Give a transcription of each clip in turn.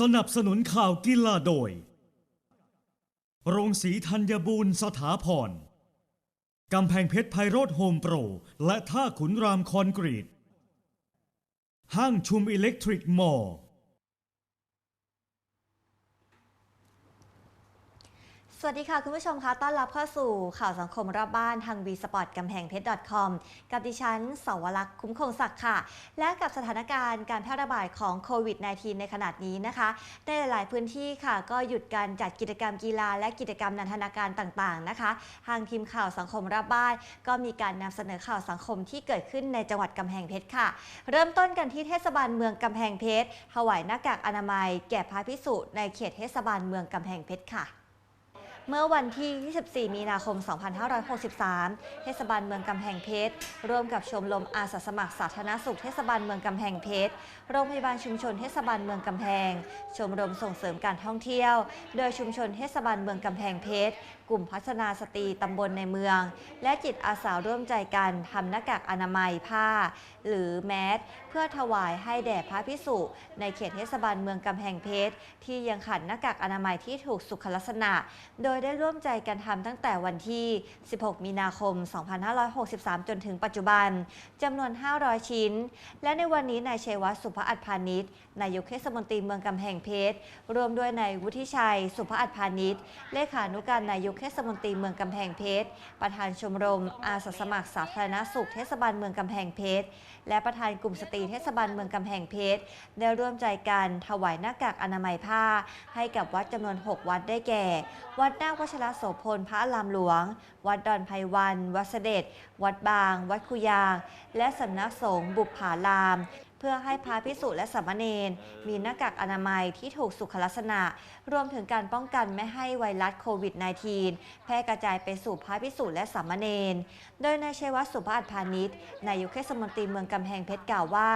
สนับสนุนข่าวกีฬาโดย โรงสีธัญบูรณ์สถาพร กำแพงเพชรไพโรธโฮมโปร และท่าขุนรามคอนกรีต ห้างชุมอิเล็กทริกมอลล์ ส วัสดีค่ะ คุณผู้ชมคะต้อนรับเข้าสู่ข่าวสังคมรอบบ้านทาง v s p o r t กำแพงเพชร .com กับดิฉันสวรักษ์คุ้มคงศักดิ์ค่ะ และกับสถานการณ์การแพร่ระบาดของโควิด -19 ในขณะนี้นะคะ ในหลายพื้นที่ค่ะ ก็หยุดการจัดกิจกรรมกีฬา และกิจกรรมนันทนาการต่างๆนะคะ ทางทีมข่าวสังคมรอบบ้าน ก็มีการนำเสนอข่าวสังคมที่เกิดขึ้นในจังหวัดกำแพงเพชรค่ะ เริ่มต้นกันที่เทศบาลเมืองกำแพงเพชรถวายหน้ากากอนามัย แก่พระพิสุในเขตเทศบาลเมืองกำแพงเพชรค่ะ เมื่อวันที่ 24 มีนาคม 2563 เทศบาลเมืองกำแพงเพชร ร่วมกับชมรมอาสาสมัครสาธารณสุขเทศบาลเมืองกำแพงเพชร โรงพยาบาลชุมชนเทศบาลเมืองกำแพง ชมรมส่งเสริมการท่องเที่ยว โดยชุมชนเทศบาลเมืองกำแพงเพชรกลุ่มพัฒนาสตรีตำบลในเมือง และจิตอาสาร่วมใจกันทำหน้ากากอนามัยผ้า หรือแมสเพื่อถวายให้แด่พระพิสุในเขตเทศบาลเมืองกำแพงเพชร ที่ยังขาดหน้ากากอนามัยที่ถูกสุขลักษณะ โดยได้ร่วมใจกันทำตั้งแต่วันที่ 16 มีนาคม 2563 จนถึงปัจจุบันจำนวน 500 ชิ้น และในวันนี้นายเชวัฒน์สุภอัฏพานิชนายกเทศมนตรีเมืองกำแพงเพชรรวมด้วยนายวุฒิชัย สุภอัฏพานิชเลขานุการนายกเทศมนตรีเมืองกำแพงเพชร ประธานชมรมอาสาสมัครสาธารณสุขเทศบาลเมืองกำแพงเพชร และประธานกลุ่มสตรีเทศบาลเมืองกำแพงเพชร ได้ร่วมใจกันถวายหน้ากากอนามัยผ้า ให้กับวัดจำนวน 6 วัดได้แก่ วัดนาควัชรโสพลพระอารามหลวง วัดดอนไพวัน วัดเสด็จ วัดบาง วัดคุยาง และสำนักสงฆ์บุปผารามเพื่อให้พระพิสุและสามเณรมีหน้ากากอนามัยที่ถูกสุขลักษณะ รวมถึงการป้องกันไม่ให้ไวรัสโควิด -19 แพร่กระจายไปสู่พระพิสุและสามเณรโดยนายชัยวัฒน์สุภาพพาณิชย์นายกเทศมนตรีเมืองกำแพงเพชรกล่าวว่า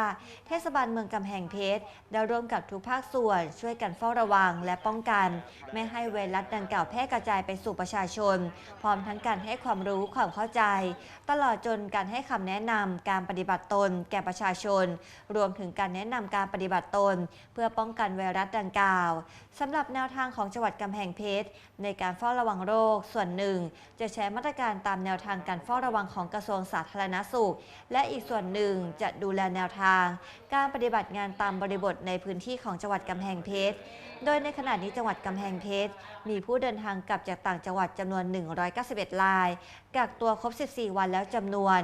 เทศบาลเมืองกำแพงเพชรได้ร่วมกับทุกภาคส่วน ช่วยกันเฝ้าระวังและป้องกัน ไม่ให้ไวรัสดังกล่าวแพร่กระจายไปสู่ประชาชน พร้อมทั้งการให้ความรู้ความเข้าใจ ตลอดจนการให้คำแนะนำการปฏิบัติตนแก่ประชาชนรวมถึงการแนะนำการปฏิบัติตน เพื่อป้องกันไวรัสดังกล่าวสำหรับแนวทางของจังหวัดกำแพงเพชร ในการเฝ้าระวังโรคส่วนหนึ่ง จะใช้มาตรการตามแนวทางการเฝ้าระวังของกระทรวงสาธารณสุข และอีกส่วนหนึ่งจะดูแลแนวทาง การปฏิบัติงานตามบริบทในพื้นที่ของจังหวัดกำแพงเพชร โดยในขณะนี้จังหวัดกำแพงเพชร มีผู้เดินทางกลับจากต่างจังหวัดจำนวน 191 ราย กักตัวครบ 14 วันแล้วจำนวน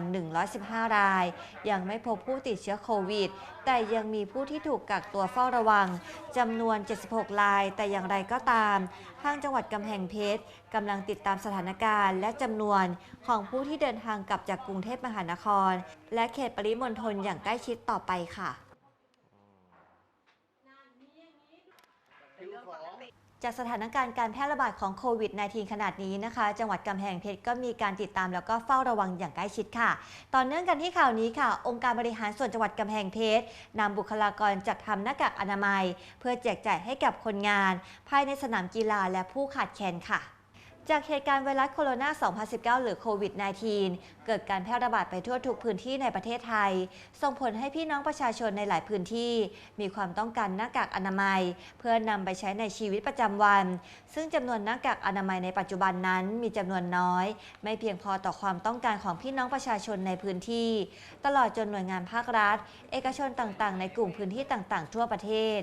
115 ราย ยังไม่พบผู้ติดเชื้อโควิดแต่ยังมีผู้ที่ถูกกักตัวเฝ้าระวังจำนวน 76 ราย แต่อย่างไรก็ตาม ห้างจังหวัดกำแพงเพชรกำลังติดตามสถานการณ์และจำนวนของผู้ที่เดินทางกลับจากกรุงเทพมหานคร และเขตปริมณฑลอย่างใกล้ชิดต่อไปค่ะ จากสถานการณ์การแพร่ระบาดของโควิด -19 ขนาดนี้นะคะ จังหวัดกำแพงเพชรก็มีการติดตามแล้วก็เฝ้าระวังอย่างใกล้ชิดค่ะ ต่อเนื่องกันที่ข่าวนี้ค่ะ องค์การบริหารส่วนจังหวัดกำแพงเพชรนำบุคลากรจัดทำหน้ากากอนามัย เพื่อแจกจ่ายให้กับคนงาน ภายในสนามกีฬาและผู้ขาดแคลนค่ะ จากเหตุการณ์ไวรัสโคโรนา 2019 หรือโควิด -19 เกิดการแพร่ระบาดไปทั่วทุกพื้นที่ในประเทศไทย ส่งผลให้พี่น้องประชาชนในหลายพื้นที่ มีความต้องการหน้ากากอนามัย เพื่อนำไปใช้ในชีวิตประจำวัน ซึ่งจำนวนหน้ากากอนามัยในปัจจุบันนั้นมีจำนวนน้อย ไม่เพียงพอต่อความต้องการของพี่น้องประชาชนในพื้นที่ ตลอดจนหน่วยงานภาครัฐ เอกชนต่างๆ ในกลุ่มพื้นที่ต่างๆ ทั่วประเทศ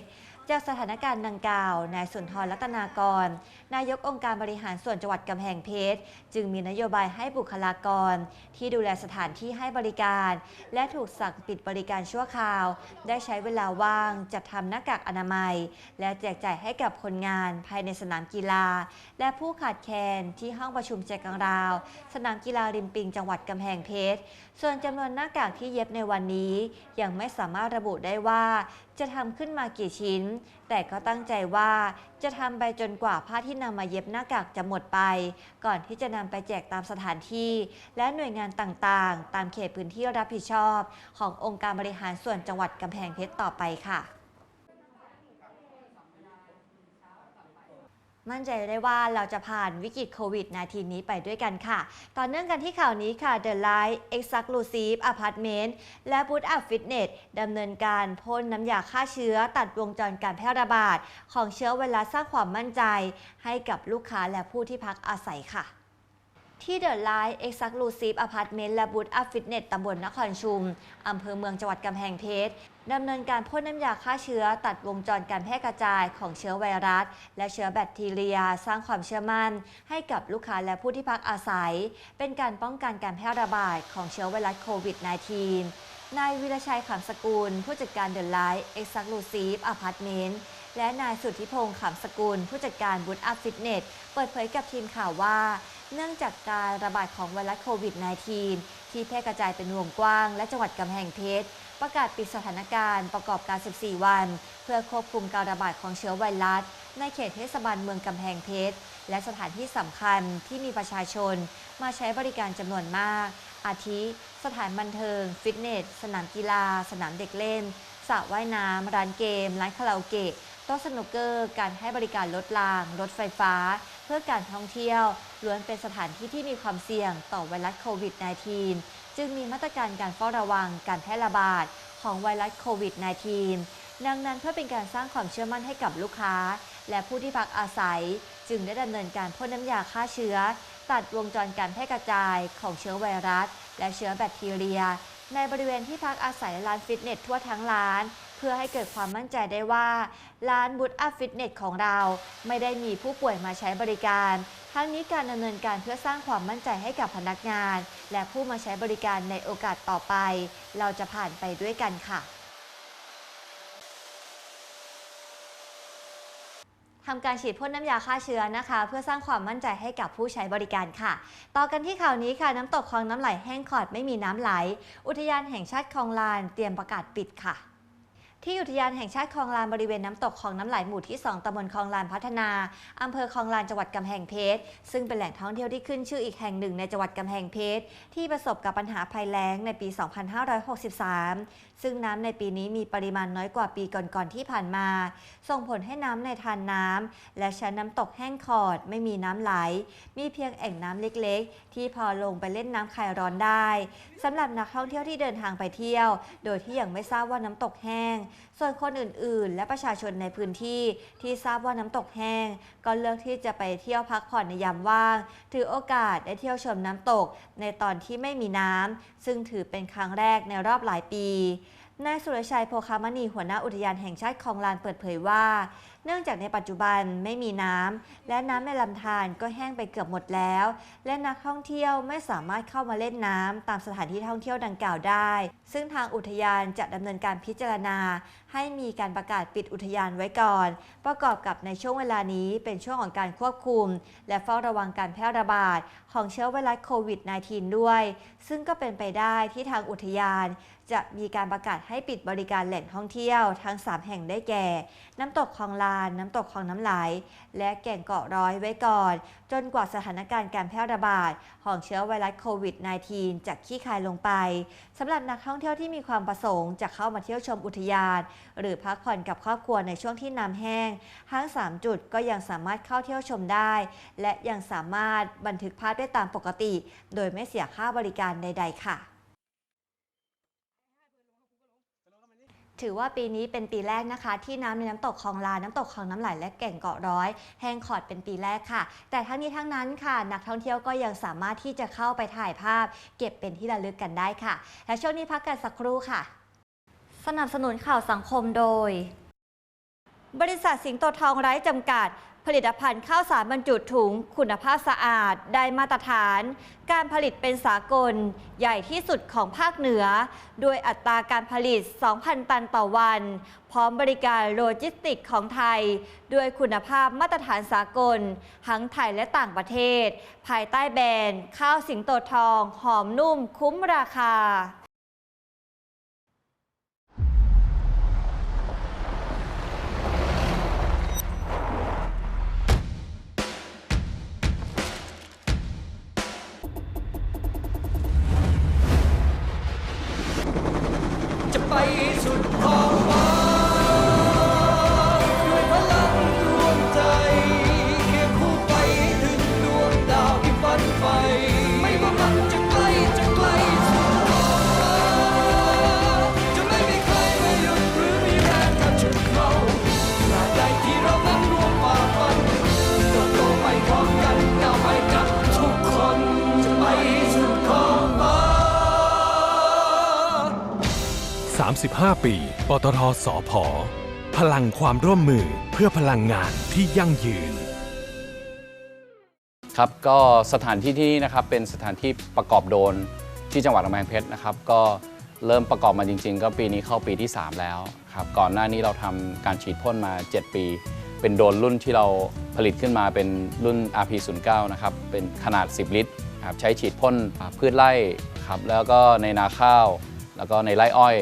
จากสถานการณ์ดังกล่าว นายสุนทรรัตนากร นายกองค์การบริหารส่วนจังหวัดกำแพงเพชร จึงมีนโยบายให้บุคลากร ที่ดูแลสถานที่ให้บริการ และถูกสั่งปิดบริการชั่วคราว ได้ใช้เวลาว่างจัดทำหน้ากากอนามัย และแจกจ่ายให้กับคนงานภายในสนามกีฬา และผู้ขาดแคลนที่ห้องประชุมใจกลางราว สนามกีฬาริมปิงจังหวัดกำแพงเพชรส่วนจำนวนหน้ากากที่เย็บในวันนี้ยังไม่สามารถระบุได้ว่า จะทำขึ้นมากี่ชิ้น แต่ก็ตั้งใจว่าจะทำไปจนกว่าผ้าที่นำมาเย็บหน้ากากจะหมดไป ก่อนที่จะนำไปแจกตามสถานที่ และหน่วยงานต่างๆ ตามเขตพื้นที่รับผิดชอบ ขององค์การบริหารส่วนจังหวัดกำแพงเพชรต่อไปค่ะ มั่นใจได้ว่าเราจะผ่านวิกฤตโควิด -19 นี้ไปด้วยกันค่ะ ต่อเนื่องกันที่ข่าวนี้ค่ะ The Light Exclusive Apartment และ Boot Up Fitness ดำเนินการพ่นน้ำยาฆ่าเชื้อตัดวงจรการแพร่ระบาด ของเชื้อเวลาสร้างความมั่นใจ ให้กับลูกค้าและผู้ที่พักอาศัยค่ะ ที่ The Light Exclusive Apartment และ Boot Up Fitness ตำบลนครชุม อำเภอเมืองจังหวัดกำแพงเพชรดำเนินการพ่นน้ำยาฆ่าเชื้อตัดวงจรการแพร่กระจายของเชื้อไวรัส และเชื้อแบคทีเรีย สร้างความเชื่อมั่น ให้กับลูกค้าและผู้ที่พักอาศัย เป็นการป้องกันการแพร่ระบาดของเชื้อไวรัสโควิด -19 นายวิรชัยขำสกุล ผู้จัดการ The Light Exclusive Apartment และนายสุทธิพงษ์ขำสกุล ผู้จัดการ Boot Up Fitness เปิดเผยกับทีมข่าวว่า เนื่องจากการระบาดของไวรัสโควิด -19 ที่แพร่กระจายเป็นวงกว้าง และจังหวัดกำแพงเพชรประกาศปิดสถานการณ์ประกอบการ 14 วัน เพื่อควบคุมการระบาดของเชื้อไวรัส ในเขตเทศบาลเมืองกำแพงเพชรและสถานที่สำคัญที่มีประชาชน มาใช้บริการจำนวนมาก อาทิ สถานบันเทิง ฟิตเนส สนามกีฬา สนามเด็กเล่นสระว่ายน้ำ ร้านเกม ร้านคาราโอเกะโต๊ะสนุกเกอร์ การให้บริการรถราง รถไฟฟ้า พื่อการท่องเที่ยวล้วนเป็นสถานที่ที่มีความเสี่ยงต่อไวรัสโควิด -19 จึงมีมาตรการการเฝ้าระวังการแพร่ระบาดของไวรัสโควิด -19 ดังนั้นเพื่อเป็นการสร้างความเชื่อมั่นให้กับลูกค้า และผู้ที่พักอาศัย จึงได้ดำเนินการพ่นน้ำยาฆ่าเชื้อ ตัดวงจรการแพร่กระจายของเชื้อไวรัส และเชื้อแบคทีเรีย ในบริเวณที่พักอาศัยและร้านฟิตเนสทั่วทั้งร้าน พื่อให้เกิดความมั่นใจได้ว่าร้านบูธอัพฟิตเนสของเรา ไม่ได้มีผู้ป่วยมาใช้บริการ ทั้งนี้การดำเนินการเพื่อสร้างความมั่นใจให้กับพนักงาน และผู้มาใช้บริการในโอกาสต่อไป เราจะผ่านไปด้วยกันค่ะทำการฉีดพ่นน้ำยาฆ่าเชื้อนะคะ เพื่อสร้างความมั่นใจให้กับผู้ใช้บริการค่ะ ต่อกันที่ข่าวนี้ค่ะ น้ำตกคลองน้ำไหลแห้งขอดไม่มีน้ำไหล อุทยานแห่งชาติคลองลานเตรียมประกาศปิดค่ะ ที่อุทยานแห่งชาติคลองลานบริเวณน้ำตกคลองน้ำไหลหมู่ที่ 2ตำบลคลองลานพัฒนาอำเภอคลองลานจังหวัดกำแพงเพชร ซึ่งเป็นแหล่งท่องเที่ยวที่ขึ้นชื่ออีกแห่งหนึ่งในจังหวัดกำแพงเพชร ที่ประสบกับปัญหาภัยแล้งในปี 2563 ซึ่งน้ำในปีนี้มีปริมาณน้อยกว่าปีก่อนๆที่ผ่านมา ส่งผลให้น้ำในทานน้ำและชั้นน้ำตกแห้งขอดไม่มีน้ำไหล มีเพียงแอ่งน้ำเล็กๆที่พอลงไปเล่นน้ำคลายร้อนได้สำหรับนักท่องเที่ยวที่เดินทางไปเที่ยว โดยที่ยังไม่ทราบว่าน้ำตกแห้ง ส่วนคนอื่นๆ และประชาชนในพื้นที่ที่ทราบว่าน้ำตกแห้ง ก็เลือกที่จะไปเที่ยวพักผ่อนในยามว่าง ถือโอกาสได้เที่ยวชมน้ำตก ในตอนที่ไม่มีน้ำซึ่งถือเป็นครั้งแรกในรอบหลายปีนายสุรชัยโพคามณีหัวหน้าอุทยานแห่งชาติคลองลานเปิดเผยว่าเนื่องจากในปัจจุบันไม่มีน้ำและน้ำในลำธารก็แห้งไปเกือบหมดแล้ว และนักท่องเที่ยวไม่สามารถเข้ามาเล่นน้ำตามสถานที่ท่องเที่ยวดังกล่าวได้ ซึ่งทางอุทยานจะดำเนินการพิจารณา ให้มีการประกาศปิดอุทยานไว้ก่อน ประกอบกับในช่วงเวลานี้เป็นช่วงของการควบคุม และเฝ้าระวังการแพร่ระบาดของเชื้อไวรัสโควิด -19 ด้วย ซึ่งก็เป็นไปได้ที่ทางอุทยาน จะมีการประกาศให้ปิดบริการแหล่งท่องเที่ยวทั้ง 3 แห่งได้แก่ น้ำตกคลองลานน้ำตกคลองน้ำไหล และแก่งเกาะร้อยไว้ก่อน จนกว่าสถานการณ์การแพร่ระบาด ของเชื้อไวรัสโควิด -19 จะคลี่คลายลงไปสำหรับนักท่องเที่ยวที่มีความประสงค์จะเข้ามาเที่ยวชมอุทยาน หรือพักผ่อนกับครอบครัวในช่วงที่น้ำแห้งทั้ง 3 จุดก็ยังสามารถเข้าเที่ยวชมได้ และยังสามารถบันทึกภาพได้ตามปกติ โดยไม่เสียค่าบริการใด ๆ ค่ะ ถือว่าปีนี้เป็นปีแรกนะคะ ที่น้ำในน้ำตกคลองลานน้ำตกคลองน้ำไหลและแก่งเกาะร้อย แห้งขอดเป็นปีแรกค่ะ แต่ทั้งนี้ทั้งนั้นค่ะ นักท่องเที่ยวก็ยังสามารถที่จะเข้าไปถ่ายภาพ เก็บเป็นที่ระลึกกันได้ค่ะ และช่วงนี้พักกันสักครู่ค่ะ สนับสนุนข่าวสังคมโดย บริษัทสิงโตทองไร้จำกัด ผลิตภัณฑ์ข้าวสารบรรจุถุง คุณภาพสะอาด ได้มาตรฐาน การผลิตเป็นสากล ใหญ่ที่สุดของภาคเหนือด้วยอัตราการผลิต 2,000 ตันต่อวัน พร้อมบริการโลจิสติกของไทย ด้วยคุณภาพมาตรฐานสากล ทั้งไทยและต่างประเทศ ภายใต้แบรนด์ ข้าวสิงโตทอง หอมนุ่มคุ้มราคา 35 ปี ปตทสอพอพลังความร่วมมือเพื่อพลังงานที่ยั่งยืน ครับก็สถานที่ที่นี่นะครับเป็นสถานที่ประกอบโดรนที่จังหวัดกำแพงเพชรนะครับ ก็เริ่มประกอบมาจริง ๆ ก็ปีนี้เข้าปีที่ 3 แล้วครับก่อนหน้านี้เราทำการฉีดพ่นมา 7 ปี เป็นโดรนรุ่นที่เราผลิตขึ้นมาเป็นรุ่น RP09 นะครับเป็นขนาด 10 ลิตรครับใช้ฉีดพ่นพืชไร่ครับแล้วก็ในนาข้าว แล้วก็ในไร่อ้อย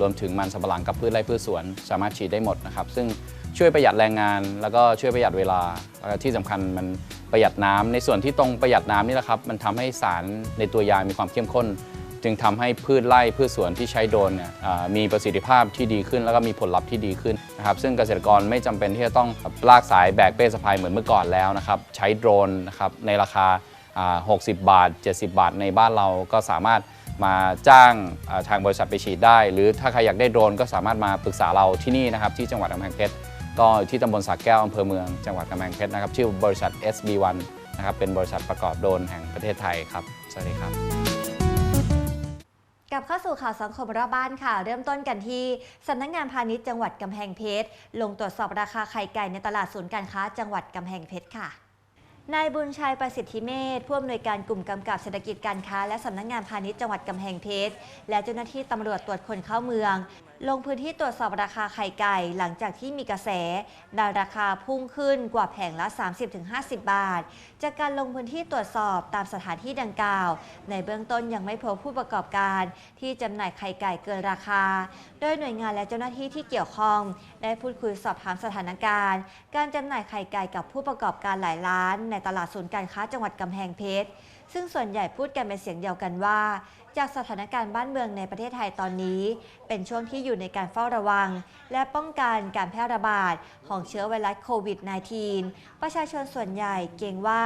รวมถึงมันสำปะหลังกับพืชไร่พืชสวน สามารถฉีดได้หมดนะครับ ซึ่งช่วยประหยัดแรงงาน แล้วก็ช่วยประหยัดเวลาแล้วก็ที่สำคัญมันประหยัดน้ำในส่วนที่ตรงประหยัดน้ำนี่แหละครับ มันทำให้สารในตัวยามีความเข้มข้น จึงทำให้พืชไร่พืชสวนที่ใช้โดรนเนี่ยอ่ามีประสิทธิภาพที่ดีขึ้น แล้วก็มีผลลัพธ์ที่ดีขึ้นนะครับซึ่งเกษตรกรไม่จำเป็นที่จะต้องลากสายแบกเป้สะพายเหมือนเมื่อก่อนแล้วนะครับใช้โดรนนะครับในราคาอ่า60 บาท 70 บาทในบ้านเราก็สามารถ มาจ้างทางบริษัทไปฉีดได้ หรือถ้าใครอยากได้โดรนก็สามารถมาปรึกษาเราที่นี่นะครับที่จังหวัดกำแพงเพชรก็ที่ตำบลสากแก้วอำเภอเมืองจังหวัดกำแพงเพชรนะครับชื่อบริษัท SB1 นะครับเป็นบริษัทประกอบโดรนแห่งประเทศไทยครับสวัสดีครับกลับเข้าสู่ข่าวสังคมรอบบ้านค่ะ เริ่มต้นกันที่สำนักงานพาณิชย์จังหวัดกำแพงเพชร ลงตรวจสอบราคาไข่ไก่ในตลาดศูนย์การค้าจังหวัดกำแพงเพชรค่ะ นายบุญชัยประสิทธิเมธผู้อำนวยการกลุ่มกำกับเศรษฐกิจการค้า และสำนักงานพาณิชย์จังหวัดกำแพงเพชร และเจ้าหน้าที่ตำรวจตรวจคนเข้าเมืองลงพื้นที่ตรวจสอบราคาไข่ไก่หลังจากที่มีกระแสดาราคาพุ่งขึ้นกว่าแผงละ 30-50 บาท จากการลงพื้นที่ตรวจสอบตามสถานที่ดังกล่าว ในเบื้องต้นยังไม่พบผู้ประกอบการ ที่จำหน่ายไข่ไก่เกินราคา โดยหน่วยงานและเจ้าหน้าที่ที่เกี่ยวข้อง ได้พูดคุยสอบถามสถานการณ์ การจำหน่ายไข่ไก่กับผู้ประกอบการหลายร้าน ในตลาดศูนย์การค้าจังหวัดกำแพงเพชรซึ่งส่วนใหญ่พูดกันเป็นเสียงเดียวกันว่า จากสถานการณ์บ้านเมืองในประเทศไทยตอนนี้เป็นช่วงที่อยู่ในการเฝ้าระวัง และป้องกันการแพร่ระบาดของเชื้อไวรัสโควิด -19 ประชาชนส่วนใหญ่เกรงว่า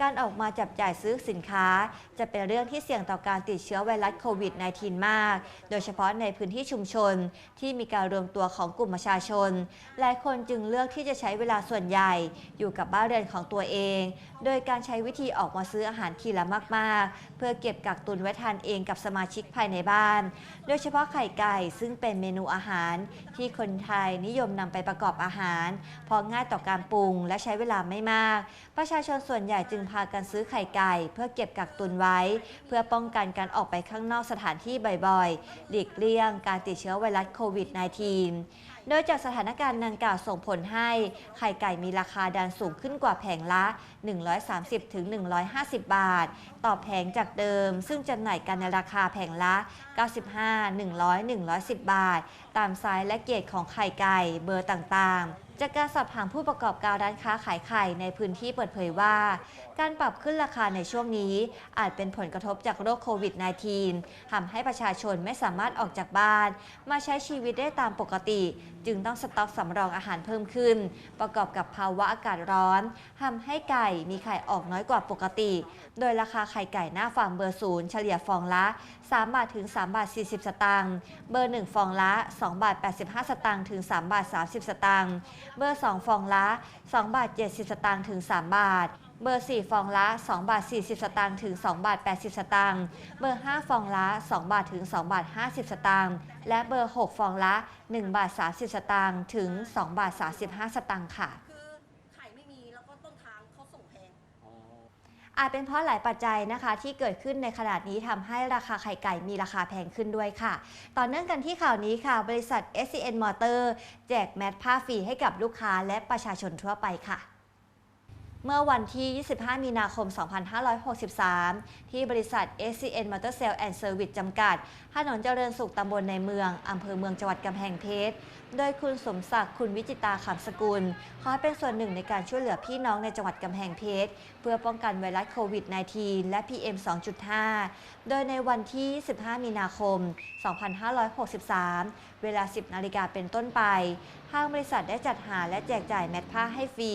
การออกมาจับจ่ายซื้อสินค้า จะเป็นเรื่องที่เสี่ยงต่อการติดเชื้อไวรัสโควิด -19 มาก โดยเฉพาะในพื้นที่ชุมชนที่มีการรวมตัวของกลุ่มประชาชน หลายคนจึงเลือกที่จะใช้เวลาส่วนใหญ่ อยู่กับบ้านเรือนของตัวเอง โดยการใช้วิธีออกมาซื้ออาหารทีละมาก ๆ เพื่อเก็บกักตุนไว้ทานเองกับสมาชิกภายในบ้าน โดยเฉพาะไข่ไก่ซึ่งเป็นเมนูอาหารที่คนไทยนิยมนำไปประกอบอาหารเพราะง่ายต่อการปรุงและใช้เวลาไม่มาก ประชาชนส่วนใหญ่จึงพากันซื้อไข่ไก่ เพื่อเก็บกักตุนไว้ เพื่อป้องกันการออกไปข้างนอกสถานที่บ่อยๆ หลีกเลี่ยงการติดเชื้อไวรัสโควิด -19 โดยจากสถานการณ์ดังกล่าวส่งผลให้ไข่ไก่มีราคาดันสูงขึ้นกว่าแผงละ 130-150 บาท ต่อแผงจากเดิม ซึ่งจำหน่ายกันในราคาแผงละ 95 100 110 บาท ตามไซส์และเกรดของไข่ไก่เบอร์ต่างๆจากการสอบถามผู้ประกอบการร้านค้าขายไข่ในพื้นที่เปิดเผยว่า การปรับขึ้นราคาในช่วงนี้ อาจเป็นผลกระทบจากโรคโควิด -19 ทำให้ประชาชนไม่สามารถออกจากบ้าน มาใช้ชีวิตได้ตามปกติ จึงต้องสต็อกสำรองอาหารเพิ่มขึ้น ประกอบกับภาวะอากาศร้อนทำให้ไก่มีไข่ออกน้อยกว่าปกติ โดยราคาไข่ไก่หน้าฟาร์มเบอร์ศูนย์เฉลี่ยฟองละ3บาทถึง3บาท40 สตางค์เบอร์ 1 ฟองละ2บาท85 สตางค์ถึง3บาท30 สตางค์เบอร์ 2 ฟองละ2บาท70 สตางค์ถึง 3 บาท เบอร์ 4 ฟองละ2บาท40 สตางค์ถึง2บาท80 สตางค์เบอร์ 5 ฟองละ2บาทถึง2บาท50 สตางค์และเบอร์ 6 ฟองละ1บาท30 สตางค์ถึง2บาท35 สตางค์ค่ะ คือไข่ไม่มีแล้วก็ต้นทางเขาส่งแพง อาจเป็นเพราะหลายปัจจัยนะคะที่เกิดขึ้นในขนาดนี้ทำให้ราคาไข่ไก่มีราคาแพงขึ้นด้วยค่ะ ต่อเนื่องกันที่ข่าวนี้ค่ะ บริษัท SCN Motor แจกแมทผ้าฟรีให้กับลูกค้าและประชาชนทั่วไปค่ะ เมื่อวันที่ 25 มีนาคม 2563 ที่บริษัท SCN Motor Sale and Service จำกัด ถนนเจริญสุขตำบลในเมือง อำเภอเมืองจังหวัดกำแพงเพชร โดยคุณสมศักดิ์ คุณวิจิตาขำสกุลขอให้เป็นส่วนหนึ่งในการช่วยเหลือพี่น้องในจังหวัดกำแพงเพชร เพื่อป้องกันไวรัสโควิด -19 และ PM 2.5 โดยในวันที่ 25 มีนาคม 2563 เวลา 10 นาฬิกาเป็นต้นไป ห้างบริษัทได้จัดหาและแจกจ่ายแมทผ้าให้ฟรี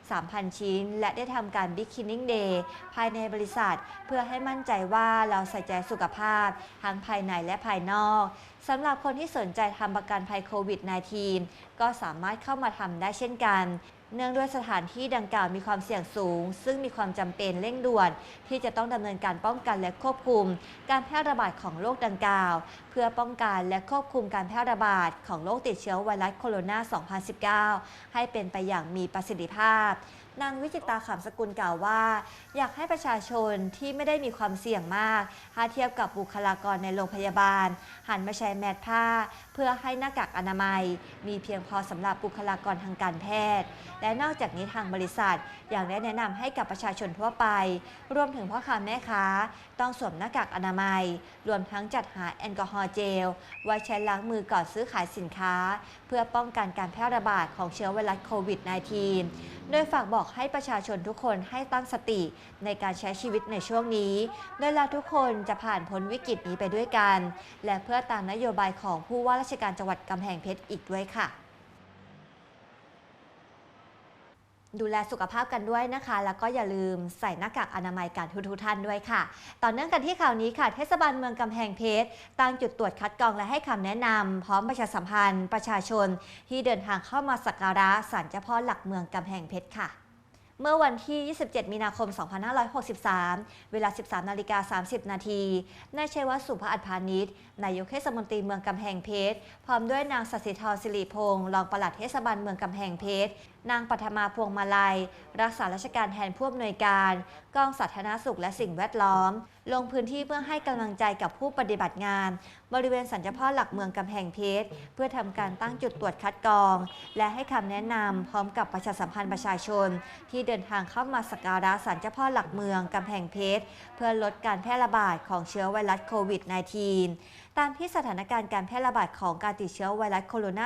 3,000 ชิ้น และได้ทำการ Big Cleaning Day ภายในบริษัท เพื่อให้มั่นใจว่าเราใส่ใจสุขภาพ ทั้งภายในและภายนอกสำหรับคนที่สนใจทำประกันภัยโควิด -19 ก็สามารถเข้ามาทำได้เช่นกัน เนื่องด้วยสถานที่ดังกล่าวมีความเสี่ยงสูง ซึ่งมีความจำเป็นเร่งด่วน ที่จะต้องดำเนินการป้องกันและควบคุม การแพร่ระบาดของโรคดังกล่าว เพื่อป้องกันและควบคุมการแพร่ระบาดของโรคติดเชื้อไวรัสโคโรนา 2019 ให้เป็นไปอย่างมีประสิทธิภาพ นางวิจิตาขำสกุลกล่าวว่า อยากให้ประชาชนที่ไม่ได้มีความเสี่ยงมากถ้าเทียบกับบุคลากรในโรงพยาบาล หันมาใช้แมสผ้า เพื่อให้หน้ากากอนามัย มีเพียงพอสำหรับบุคลากรทางการแพทย์ และนอกจากนี้ทางบริษัทยังได้แนะนำให้กับประชาชนทั่วไป รวมถึงพ่อค้าแม่ค้า ต้องสวมหน้ากากอนามัย รวมทั้งจัดหาแอลกอฮอล์เจล ไว้ใช้ล้างมือก่อนซื้อขายสินค้า เพื่อป้องกันการแพร่ระบาดของเชื้อไวรัสโควิด -19 โดยฝากบอกให้ประชาชนทุกคนให้ตั้งสติในการใช้ชีวิตในช่วงนี้ โดยเราทุกคนจะผ่านพ้นวิกฤตนี้ไปด้วยกัน และเพื่อตามนโยบายของผู้ว่าราชการจังหวัดกำแพงเพชรอีกด้วยค่ะ ดูแลสุขภาพกันด้วยนะคะ แล้วก็อย่าลืมใส่หน้ากากอนามัยกันทุกๆท่านด้วยค่ะ ต่อเนื่องกันที่ข่าวนี้ค่ะ เทศบาลเมืองกำแพงเพชรตั้งจุดตรวจคัดกรองและให้คำแนะนำพร้อมประชาสัมพันธ์ ประชาชน ที่เดินทางเข้ามาสักการะศาลเจ้าพ่อหลักเมืองกำแพงเพชรค่ะเมื่อวันที่ 27 มีนาคม 2563 เวลา 13 นาฬิกา 30 นาที นายชัยวัฒน์สุภาอัฏพานิชย์นายกเทศมนตรีเมืองกำแพงเพชร พร้อมด้วยนางสัสิธรสิริพงศ์ รองปลัดเทศบาลเมืองกำแพงเพชร นางปัทมาพวงมาลัย รักษาราชการแทนผู้อำนวยการ กองสาธารณสุขและสิ่งแวดล้อม ลงพื้นที่เพื่อให้กำลังใจกับผู้ปฏิบัติงาน บริเวณสันจพ่อหลักเมืองกำแพงเพชร เพื่อทำการตั้งจุดตรวจคัดกรอง และให้คำแนะนำพร้อมกับประชาสัมพันธ์ประชาชน ที่เดินทางเข้ามาสักการะสันจพ่อหลักเมืองกำแพงเพชร เพื่อลดการแพร่ระบาดของเชื้อไวรัสโควิด -19 ตามที่สถานการณ์การแพร่ระบาดของการติดเชื้อไวรัสโคโรน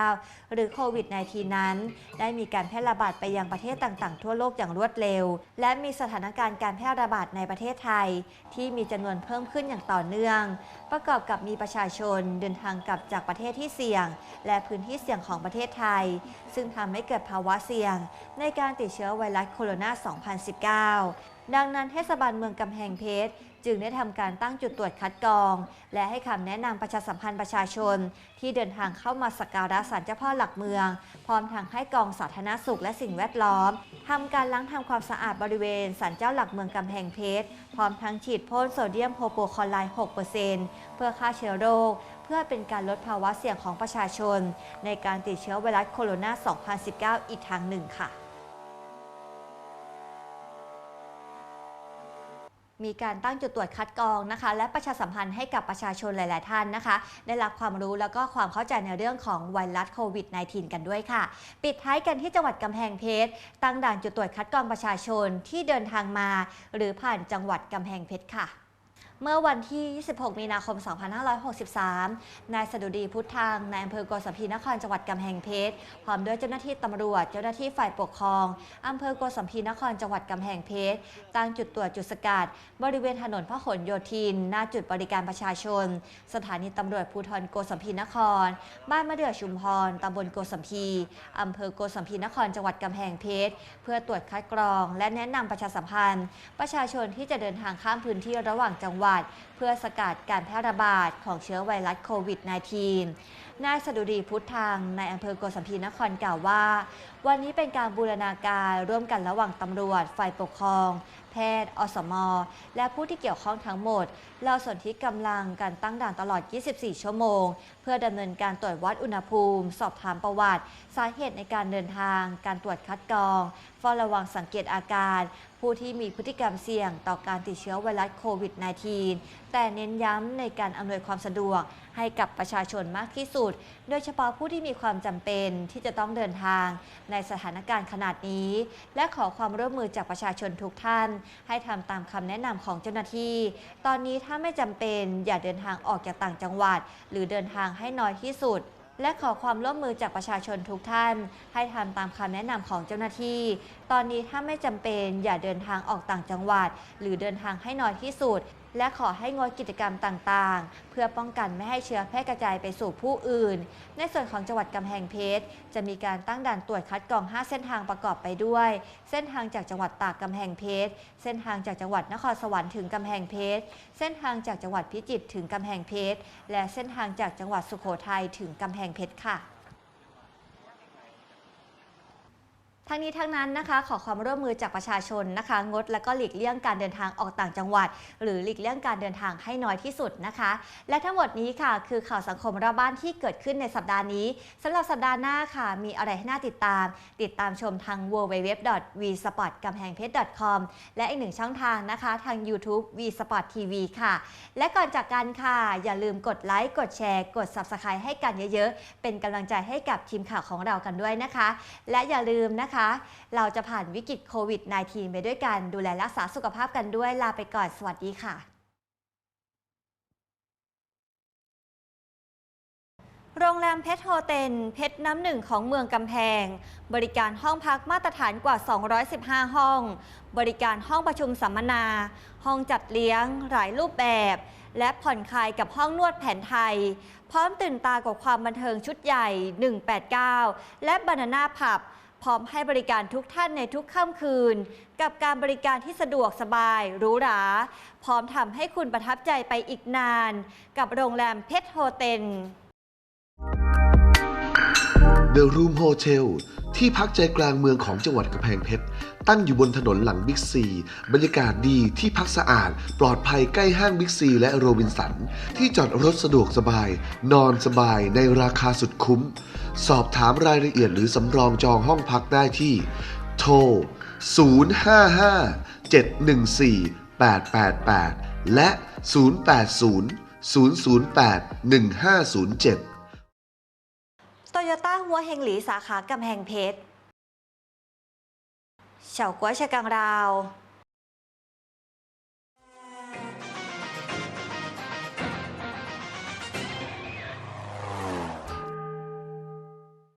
า 2019 หรือโควิด -19 นั้น ได้มีการแพร่ระบาดไปยังประเทศต่างๆ ทั่วโลกอย่างรวดเร็ว และมีสถานการณ์การแพร่ระบาดในประเทศไทย ที่มีจำนวนเพิ่มขึ้นอย่างต่อเนื่อง ประกอบกับมีประชาชนเดินทางกลับจากประเทศที่เสี่ยง และพื้นที่เสี่ยงของประเทศไทย ซึ่งทำให้เกิดภาวะเสี่ยง ในการติดเชื้อไวรัสโคโรนา 2019 ดังนั้นเทศบาลเมืองกำแพงเพชร จึงได้ทำการตั้งจุดตรวจคัดกรอง และให้คำแนะนำประชาสัมพันธ์ประชาชน ที่เดินทางเข้ามาสักการะศาลเจ้าพ่อหลักเมือง พร้อมทางให้กองสาธารณสุขและสิ่งแวดล้อมทำการล้างทำความสะอาดบริเวณศาลเจ้าหลักเมืองกำแพงเพชร พร้อมทั้งฉีดพ่นโซเดียมโฮโปคลอไรด์6%เพื่อฆ่าเชื้อโรคเพื่อเป็นการลดภาวะเสี่ยงของประชาชน ในการติดเชื้อไวรัสโคโรนา 2019 อีกทางหนึ่งค่ะ มีการตั้งจุดตรวจคัดกรองนะคะ และประชาสัมพันธ์ให้กับประชาชนหลาย ๆ ท่านนะคะ ได้รับความรู้แล้วก็ความเข้าใจในเรื่องของไวรัสโควิด -19 กันด้วยค่ะ ปิดท้ายกันที่จังหวัดกำแพงเพชรตั้งด่านจุดตรวจคัดกรองประชาชนที่เดินทางมา หรือผ่านจังหวัดกำแพงเพชรค่ะ เมื่อวันที่ 26 มีนาคม 2563 นายสดุดีพุทธังนายอำเภอโกสัมพีนครจังหวัดกำแพงเพชร พร้อมด้วยเจ้าหน้าที่ตำรวจ เจ้าหน้าที่ฝ่ายปกครองอำเภอโกสัมพีนครจังหวัดกำแพงเพชร ตั้งจุดตรวจจุดสกัด บริเวณถนนพหลโยธิน หน้าจุดบริการประชาชน สถานีตำรวจภูธรโกสัมพีนคร บ้านมะเดื่อชุมพรตำบลโกสัมพีอำเภอโกสัมพีนครจังหวัดกำแพงเพชร เพื่อตรวจคัดกรอง และแนะนำประชาสัมพันธ์ ประชาชนที่จะเดินทางข้ามพื้นที่ระหว่างจังหวัดเพื่อสกัดการแพร่ระบาดของเชื้อไวรัสโควิด -19 นายสดุดีพุทธังในอำเภอโกสัมพีนครกล่าวว่า วันนี้เป็นการบูรณาการร่วมกันระหว่างตำรวจ ฝ่ายปกครอง แพทย์ อสม และผู้ที่เกี่ยวข้องทั้งหมด เราส่วนที่กำลังการตั้งด่านตลอด 24 ชั่วโมง เพื่อดำเนินการตรวจวัดอุณหภูมิ สอบถามประวัติ สาเหตุในการเดินทาง การตรวจคัดกรองเฝ้าระวังสังเกตอาการ ผู้ที่มีพฤติกรรมเสี่ยงต่อการติดเชื้อไวรัสโควิด -19 แต่เน้นย้ำในการอำนวยความสะดวกให้กับประชาชนมากที่สุด โดยเฉพาะผู้ที่มีความจำเป็นที่จะต้องเดินทางในในสถานการณ์ขนาดนี้ และขอความร่วมมือจากประชาชนทุกท่าน ให้ทำตามคำแนะนำของเจ้าหน้าที่ ตอนนี้ถ้าไม่จำเป็นอย่าเดินทางออกจากต่างจังหวัด หรือเดินทางให้น้อยที่สุดและขอความร่วมมือจากประชาชนทุกท่าน ให้ทำตามคำแนะนำของเจ้าหน้าที่ ตอนนี้ถ้าไม่จำเป็นอย่าเดินทางออกต่างจังหวัด หรือเดินทางให้น้อยที่สุด และขอให้งดกิจกรรมต่างๆ เพื่อป้องกันไม่ให้เชื้อแพร่กระจายไปสู่ผู้อื่น ในส่วนของจังหวัดกำแพงเพชร จะมีการตั้งด่านตรวจคัดกรอง 5 เส้นทางประกอบไปด้วย เส้นทางจากจังหวัดตากกำแพงเพชร เส้นทางจากจังหวัดนครสวรรค์ถึงกำแพงเพชร เส้นทางจากจังหวัดพิจิตรถึงกำแพงเพชร และเส้นทางจากจังหวัดสุโขทัยถึงกำแพงเพชรค่ะ ทั้งนี้ทั้งนั้นนะคะขอความร่วมมือจากประชาชนนะคะ งดและก็หลีกเลี่ยงการเดินทางออกต่างจังหวัด หรือหลีกเลี่ยงการเดินทางให้น้อยที่สุดนะคะ และทั้งหมดนี้ค่ะ คือข่าวสังคมรอบบ้านที่เกิดขึ้นในสัปดาห์นี้สำหรับสัปดาห์หน้าค่ะ มีอะไรให้น่าติดตาม ติดตามชมทาง www.vsport กำแพงเพชร .com และอีกหนึ่งช่องทางนะคะ ทาง YouTube vsport tv ค่ะ และก่อนจากกันค่ะ อย่าลืมกดไลค์กดแชร์ กด subscribe ให้กันเยอะๆ เป็นกำลังใจให้กับทีมข่าวของเรากันด้วยนะคะ และอย่าลืมนะคะเราจะผ่านวิกฤตโควิด -19 ไปด้วยกันดูแลรักษาสุขภาพกันด้วยลาไปก่อน สวัสดีค่ะ โรงแรมเพชรโฮเทลเพชรน้ำหนึ่งของเมืองกำแพง บริการห้องพักมาตรฐานกว่า 215 ห้อง บริการห้องประชุมสัมมนา ห้องจัดเลี้ยง หลายรูปแบบ และผ่อนคลายกับห้องนวดแผนไทย พร้อมตื่นตากับความบันเทิงชุดใหญ่ 189 และบานาน่าผับ พร้อมให้บริการทุกท่านในทุกค่ำคืน กับการบริการที่สะดวกสบายหรูหรา พร้อมทำให้คุณประทับใจไปอีกนาน กับโรงแรมเพชรโฮเทล The Room Hotel ที่พักใจกลางเมืองของจังหวัดกำแพงเพชร ตั้งอยู่บนถนนหลังบิ๊กซี บรรยากาศดีที่พักสะอาด ปลอดภัยใกล้ห้างบิ๊กซีและโรบินสัน ที่จอดรถสะดวกสบาย นอนสบายในราคาสุดคุ้ม สอบถามรายละเอียดหรือสำรองจองห้องพักได้ที่ โทร 055 714 888 และ 080 008 1507 โยต้าหัวเฮงหลีสาขากำแพงเพชรเฉาก๊วยชะกังราว